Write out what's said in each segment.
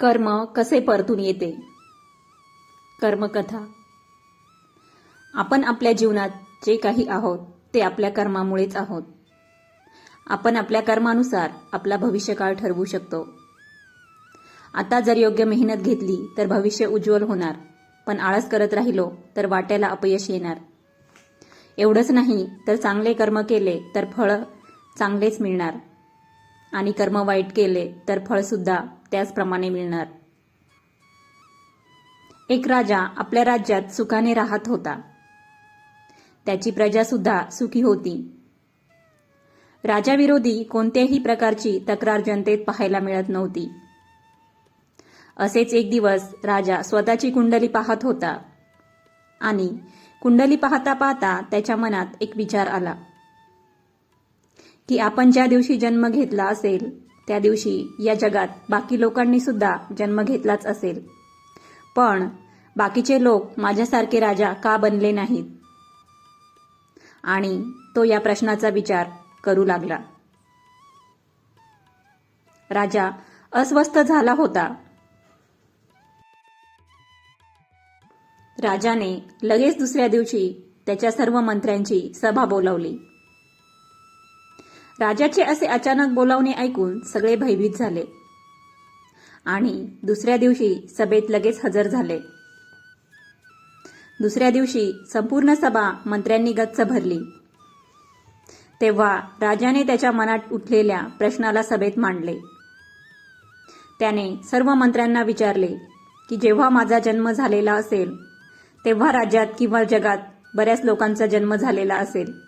कर्म कसे परतून येते? कर्मकथा. आपण आपल्या जीवनात जे काही आहोत ते आपल्या कर्मामुळेच आहोत. आपण आपल्या कर्मानुसार आपला भविष्यकाळ ठरवू शकतो. आता जर योग्य मेहनत घेतली तर भविष्य उज्ज्वल होणार. पण आळस करत राहिलो तर वाट्याला अपयश येणार. एवढंच नाही तर चांगले कर्म केले तर फळ चांगलेच मिळणार. आणि कर्म वाईट केले तर फळसुद्धा त्याचप्रमाणे मिळणार. एक राजा आपल्या राज्यात सुखाने राहत होता. त्याची प्रजा सुद्धा सुखी होती. राजाविरोधी कोणत्याही प्रकारची तक्रार जनतेत पाहायला मिळत नव्हती. असेच एक दिवस राजा स्वतःची कुंडली पाहत होता आणि कुंडली पाहता पाहता त्याच्या मनात एक विचार आला. की आपण ज्या दिवशी जन्म घेतला असेल त्या दिवशी या जगात बाकी लोकांनी सुद्धा जन्म घेतलाच असेल. पण बाकीचे लोक माझ्यासारखे राजा का बनले नाहीत? आणि तो या प्रश्नाचा विचार करू लागला. राजा अस्वस्थ झाला होता. राजाने लगेच दुसऱ्या दिवशी त्याच्या सर्व मंत्र्यांची सभा बोलावली. राजाचे असे अचानक बोलावणे ऐकून सगळे भयभीत झाले. आणि दुसऱ्या दिवशी सभेत लगेच हजर झाले. दुसऱ्या दिवशी संपूर्ण सभा मंत्र्यांनी गच्च भरली. तेव्हा राजाने त्याच्या मनात उठलेल्या प्रश्नाला सभेत मांडले. त्याने सर्व मंत्र्यांना विचारले की जेव्हा माझा जन्म झालेला असेल तेव्हा राज्यात किंवा जगात बऱ्याच लोकांचा जन्म झालेला असेल.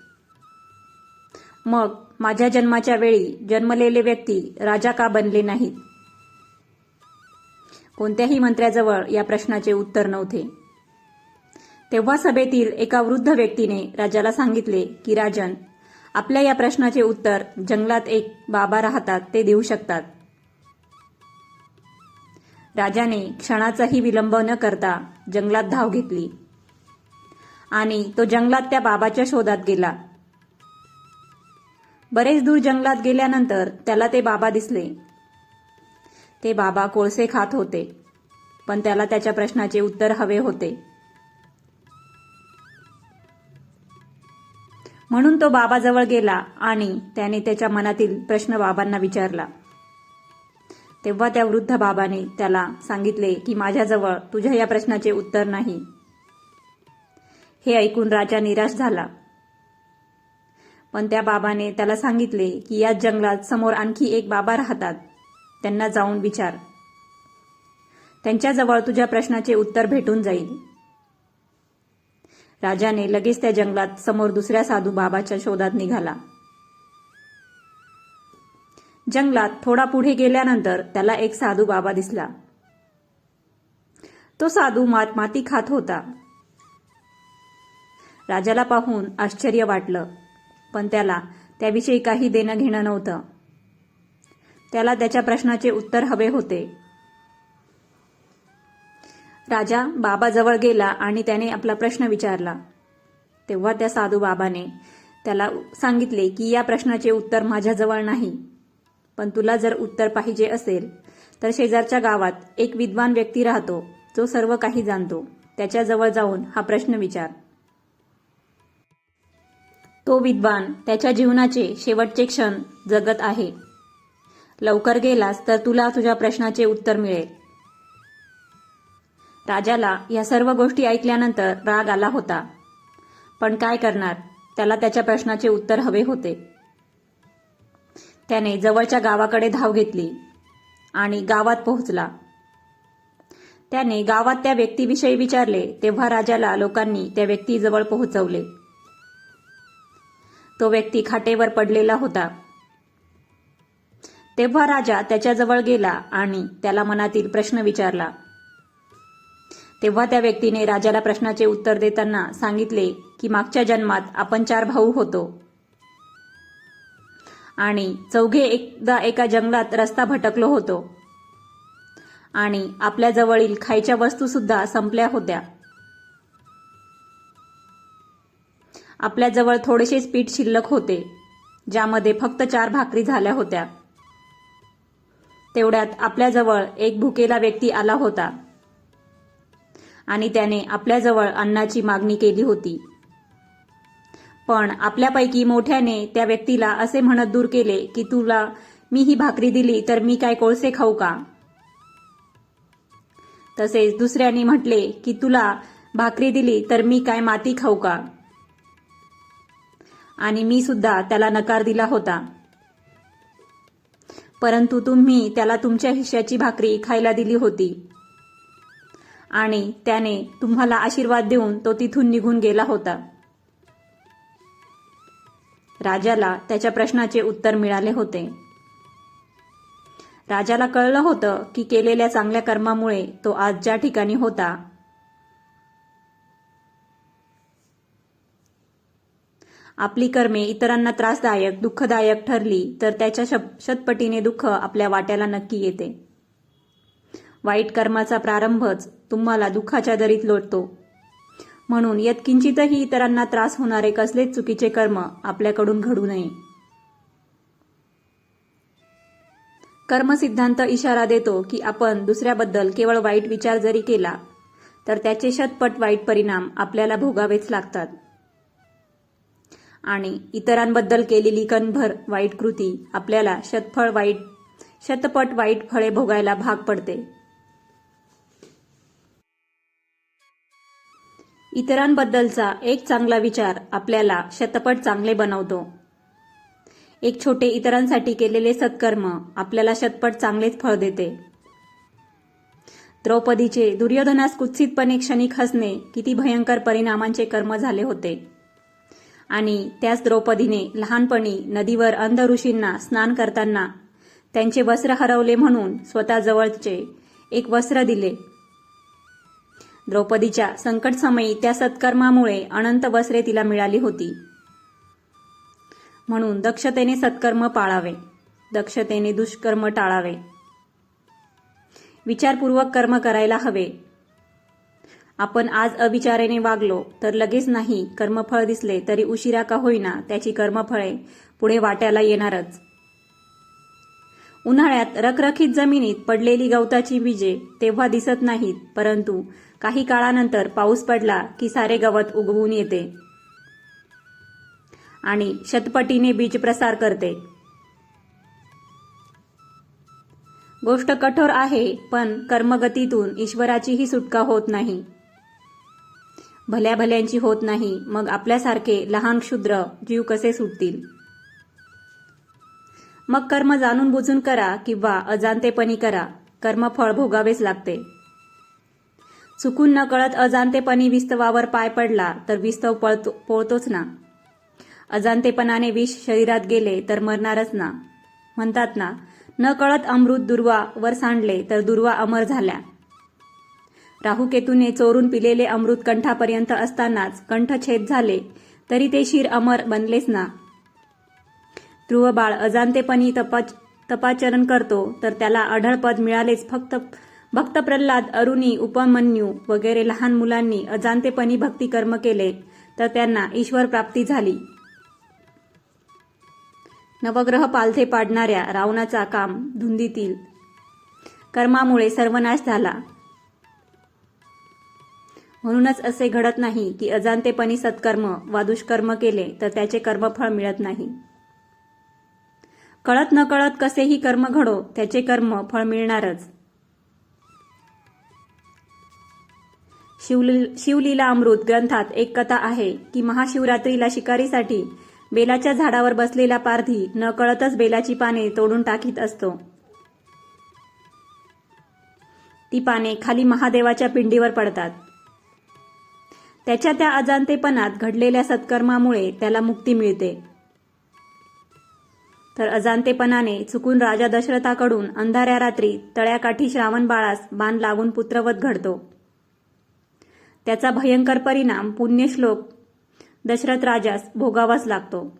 मग माझ्या जन्माच्या वेळी जन्मलेले व्यक्ती राजा का बनले नाहीत? कोणत्याही मंत्र्याजवळ या प्रश्नाचे उत्तर नव्हते. तेव्हा सभेतील एका वृद्ध व्यक्तीने राजाला सांगितले की राजन आपल्या या प्रश्नाचे उत्तर जंगलात एक बाबा राहतात ते देऊ शकतात. राजाने क्षणाचाही विलंब न करता जंगलात धाव घेतली आणि तो जंगलात त्या बाबाच्या शोधात गेला. बरेच दूर जंगलात गेल्यानंतर त्याला ते बाबा दिसले. ते बाबा कोळसे खात होते पण त्याला त्याच्या प्रश्नाचे उत्तर हवे होते. म्हणून तो बाबाजवळ गेला आणि त्याने त्याच्या मनातील प्रश्न बाबांना विचारला. तेव्हा त्या वृद्ध बाबाने त्याला सांगितले की माझ्याजवळ तुझ्या या प्रश्नाचे उत्तर नाही. हे ऐकून राजा निराश झाला. पण त्या बाबाने त्याला सांगितले की या जंगलात समोर आणखी एक बाबा राहतात. त्यांना जाऊन विचार. त्यांच्याजवळ तुझ्या प्रश्नाचे उत्तर भेटून जाईल. राजाने लगेच त्या जंगलात समोर दुसऱ्या साधू बाबाच्या शोधात निघाला. जंगलात थोडा पुढे गेल्यानंतर त्याला एक साधू बाबा दिसला. तो साधू मात माती खात होता. राजाला पाहून आश्चर्य वाटलं. पण त्याला त्याविषयी काही देणं घेणं नव्हतं. त्याला त्याच्या प्रश्नाचे उत्तर हवे होते. राजा बाबाजवळ गेला आणि त्याने आपला प्रश्न विचारला. तेव्हा त्या साधू बाबाने त्याला सांगितले की या प्रश्नाचे उत्तर माझ्याजवळ नाही. पण तुला जर उत्तर पाहिजे असेल तर शेजारच्या गावात एक विद्वान व्यक्ती राहतो जो सर्व काही जाणतो. त्याच्याजवळ जाऊन हा प्रश्न विचार. तो विद्वान त्याच्या जीवनाचे शेवटचे क्षण जगत आहे. लवकर गेलास तर तुला तुझ्या प्रश्नाचे उत्तर मिळेल. राजाला या सर्व गोष्टी ऐकल्यानंतर राग आला होता. पण काय करणार? त्याला त्याच्या प्रश्नाचे उत्तर हवे होते. त्याने जवळच्या गावाकडे धाव घेतली आणि गावात पोहोचला. त्याने गावात त्या व्यक्तीविषयी विचारले तेव्हा राजाला लोकांनी त्या व्यक्तीजवळ पोहोचवले. तो व्यक्ती खाटेवर पडलेला होता. तेव्हा राजा त्याच्याजवळ गेला आणि त्याला मनातील प्रश्न विचारला. तेव्हा त्या व्यक्तीने राजाला प्रश्नाचे उत्तर देताना सांगितले की मागच्या जन्मात आपण चार भाऊ होतो. आणि चौघे एकदा एका जंगलात रस्ता भटकलो होतो. आणि आपल्या जवळील खायच्या वस्तू सुद्धा संपल्या होत्या. आपल्याजवळ थोडेसेच पीठ शिल्लक होते ज्यामध्ये फक्त चार भाकरी झाल्या होत्या. तेवढ्यात आपल्याजवळ एक भुकेला व्यक्ती आला होता. आणि त्याने आपल्याजवळ अन्नाची मागणी केली होती. पण आपल्यापैकी मोठ्याने त्या व्यक्तीला असे म्हणत दूर केले की तुला मी ही भाकरी दिली तर मी काय कोळसे खाऊ का? तसेच दुसऱ्याने म्हटले की तुला भाकरी दिली तर मी काय माती खाऊ का? आणि मी सुद्धा त्याला नकार दिला होता. परंतु तुम्ही त्याला तुमच्या हिश्याची भाकरी खायला दिली होती. आणि त्याने तुम्हाला आशीर्वाद देऊन तो तिथून निघून गेला होता. राजाला त्याच्या प्रश्नाचे उत्तर मिळाले होते. राजाला कळलं होतं की केलेल्या चांगल्या कर्मामुळे तो आज ज्या ठिकाणी होता आपली कर्मे इतरांना त्रासदायक दुःखदायक ठरली तर त्याच्या शप- शतपटीने दुःख आपल्या वाट्याला नक्की येते. वाईट कर्माचा प्रारंभच तुम्हाला दुःखाच्या दरीत लोटतो. म्हणून यत्किंचितही इतरांना त्रास होणारे कसलेच चुकीचे कर्म आपल्याकडून घडू नये. कर्मसिद्धांत इशारा देतो की आपण दुसऱ्याबद्दल केवळ वाईट विचार जरी केला तर त्याचे शतपट वाईट परिणाम आपल्याला भोगावेच लागतात. आणि इतरांबद्दल केलेली कणभर वाईट कृती आपल्याला शतफळ वाईट शतपट वाईट फळे भोगायला भाग पडते. इतरांबद्दलचा एक चांगला विचार आपल्याला शतपट चांगले बनवतो. एक छोटे इतरांसाठी केलेले सत्कर्म आपल्याला शतपट चांगलेच फळ देते. द्रौपदीचे दुर्योधनास कुत्सितपणे क्षणिक हसणे किती भयंकर परिणामांचे कर्म झाले होते. आणि त्याच द्रौपदीने लहानपणी नदीवर अंध ऋषींना स्नान करताना त्यांचे वस्त्र हरवले म्हणून स्वतःजवळचे एक वस्त्र दिले. द्रौपदीच्या संकटसमयी त्या सत्कर्मामुळे अनंत वस्त्रे तिला मिळाली होती. म्हणून दक्षतेने सत्कर्म पाळावे. दक्षतेने दुष्कर्म टाळावे. विचारपूर्वक कर्म करायला हवे. आपण आज अविचारेने वागलो तर लगेच नाही कर्मफळ दिसले तरी उशिरा का होईना त्याची कर्मफळे पुढे वाट्याला येणारच. उन्हाळ्यात रखरखीत जमिनीत पडलेली गवताची बीजे तेव्हा दिसत नाहीत परंतु काही काळानंतर पाऊस पडला की सारे गवत उगवून येते. आणि शतपटीने बीज प्रसार करते. गोष्ट कठोर आहे पण कर्मगतीतून ईश्वराचीही सुटका होत नाही. भल्या भल्यांची होत नाही. मग आपल्यासारखे लहान क्षुद्र जीव कसे सुटतील? मग कर्म जाणून बुजून करा किंवा अजाणतेपणी करा. कर्मफळ भोगावेच लागते. चुकून न कळत अजाणतेपणी विस्तवावर पाय पडला तर विस्तव पळतो पोळतोच ना. अजाणतेपणाने विष शरीरात गेले तर मरणारच ना. म्हणतात ना न कळत अमृत दुर्वा वर सांडले तर दुर्वा अमर झाल्या. राहुकेतूने चोरून पिलेले अमृत कंठापर्यंत असतानाच कंठछेद झाले. तरी ते शिर अमर बनलेच ना. ध्रुव बाळ अजाणतेपणी तपा तपाचरण करतो तर त्याला आढळपद मिळालेच फक्त भक्त प्रल्हाद अरुणी उपमन्यू वगैरे लहान मुलांनी अजाणतेपणी भक्ती कर्म केले तर त्यांना ईश्वर प्राप्ती झाली. नवग्रह पालथे पाडणाऱ्या रावणाचा काम धुंदीतील. कर्मामुळे सर्वनाश झाला. म्हणूनच असे घडत नाही की अजाणतेपणी सत्कर्म वा दुष्कर्म केले तर त्याचे कर्मफळ मिळत नाही. कळत न कळत कसेही कर्म घडो त्याचे कर्म फळ मिळणारच. शिवली शिवलीला अमृत ग्रंथात एक कथा आहे की महाशिवरात्रीला शिकारीसाठी बेलाच्या झाडावर बसलेला पारधी न कळतच बेलाची पाने तोडून टाकीत असतो. ती पाने खाली महादेवाच्या पिंडीवर पडतात. त्याच्या त्या अजाणतेपणात घडलेल्या सत्कर्मामुळे त्याला मुक्ती मिळते. तर अजाणतेपणाने चुकून राजा दशरथाकडून अंधाऱ्या रात्री तळ्याकाठी श्रावण बाळास बाण लावून पुत्रवत घडतो. त्याचा भयंकर परिणाम पुण्यश्लोक दशरथ राजास भोगावाच लागतो.